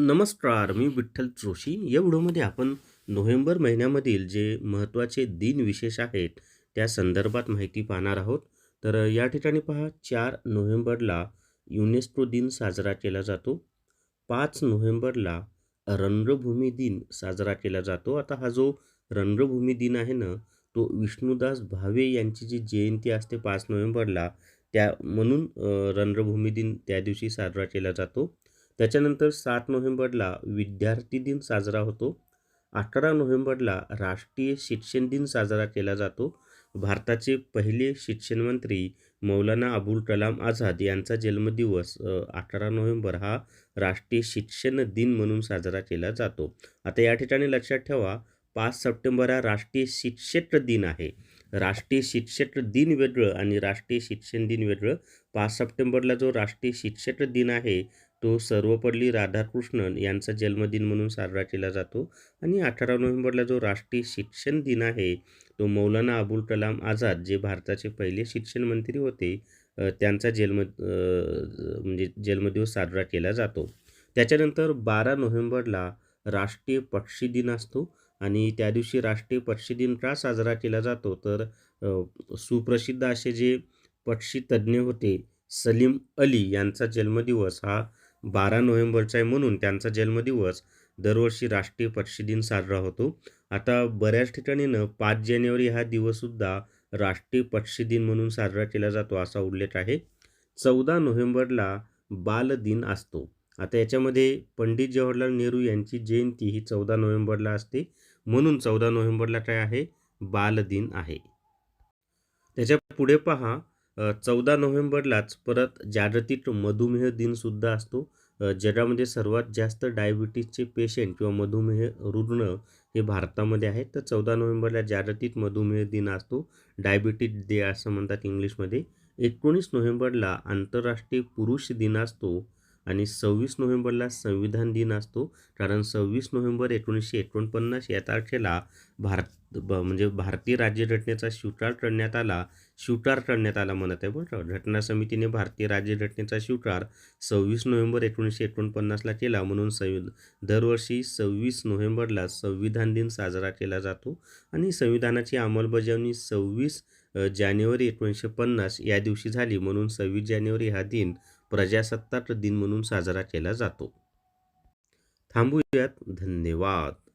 नमस्कार मी विठ्ठल जोशी या व्हिडिओमध्ये आपण नोव्हेंबर महिन्यामधील जे महत्त्वाचे दिन विशेष आहेत त्या संदर्भात माहिती पाहणार आहोत. तर या ठिकाणी पहा चार नोव्हेंबरला युनेस्को दिन साजरा केला जातो. पाच नोव्हेंबरला रंगभूमी दिन साजरा केला जातो. आता हा जो रंगभूमी दिन आहे ना तो विष्णुदास भावे यांची जी जयंती असते पाच नोव्हेंबरला त्या म्हणून रंगभूमी दिन त्या दिवशी साजरा केला जातो. त्याच्यानंतर सात नोव्हेंबरला विद्यार्थी दिन साजरा होतो. अठरा नोव्हेंबरला राष्ट्रीय शिक्षण दिन साजरा केला जातो. भारताचे पहिले शिक्षण मंत्री मौलाना अबुल कलाम आझाद यांचा जन्मदिवस अठरा नोव्हेंबर हा राष्ट्रीय शिक्षण दिन म्हणून साजरा केला जातो. आता या ठिकाणी लक्षात ठेवा पाच सप्टेंबर हा राष्ट्रीय शिक्षक दिन आहे. राष्ट्रीय शिक्षक दिन वेगळं आणि राष्ट्रीय शिक्षण दिन वेगळं. पाच सप्टेंबरला जो राष्ट्रीय शिक्षक दिन आहे तो सर्वपल्ली राधाकृष्णन यांचा जन्मदिन म्हणून साजरा केला जातो आणि अठरा नोव्हेंबरला जो राष्ट्रीय शिक्षण दिन आहे तो मौलाना अबुल कलाम आझाद जे भारताचे पहिले शिक्षण मंत्री होते त्यांचा जन्म म्हणजे जन्मदिवस साजरा केला जातो. त्याच्यानंतर बारा नोव्हेंबरला राष्ट्रीय पक्षी दिन असतो आणि त्या दिवशी राष्ट्रीय पक्षी दिन का साजरा केला जातो? तर सुप्रसिद्ध असे जे पक्षी तज्ज्ञ होते सलीम अली यांचा जन्मदिवस हा बारा नोव्हेंबरचा आहे म्हणून त्यांचा जन्मदिवस दरवर्षी राष्ट्रीय पक्षी दिन साजरा होतो. आता बऱ्याच ठिकाणी पाच जानेवारी हा दिवससुद्धा राष्ट्रीय पक्षी दिन म्हणून साजरा केला जातो असा उल्लेख आहे. चौदा नोव्हेंबरला बालदिन असतो. आता याच्यामध्ये पंडित जवाहरलाल नेहरू यांची जयंती ही चौदा नोव्हेंबरला असते. म्हणून चौदा नोव्हेंबरला काय आहे? बालदिन आहे. त्याच्या पुढे पहा. चौदा नोव्हेंबरलाच परत जागतिक मधुमेह दिनसुद्धा असतो. जगामध्ये सर्वात जास्त डायबिटीजचे पेशंट किंवा मधुमेह रुग्ण हे भारतामध्ये आहेत. तर चौदा नोव्हेंबरला जागतिक मधुमेह दिन असतो. डायबिटीज डे असं म्हणतात इंग्लिशमध्ये. एकोणीस नोव्हेंबरला आंतरराष्ट्रीय पुरुष दिन असतो. आणि सव्वीस नोव्हेंबरला संविधान दिन असतो. कारण सव्वीस नोव्हेंबर एकोणीसशे एकोणपन्नास या तारखेला भारत ब म्हणजे भारतीय राज्यघटनेचा शिवकार करण्यात आला. शिवकार करण्यात आला म्हणत आहे बरं. घटना समितीने भारतीय राज्यघटनेचा स्वीकार सव्वीस नोव्हेंबर एकोणीसशे एकोणपन्नासला केला. म्हणून संवि दरवर्षी सव्वीस नोव्हेंबरला संविधान दिन साजरा केला जातो. आणि संविधानाची अंमलबजावणी सव्वीस जानेवारी एकोणीसशे पन्नास या दिवशी झाली. म्हणून सव्वीस जानेवारी हा दिन प्रजासत्ताक दिन म्हणून साजरा केला जातो. थांबूयात. धन्यवाद.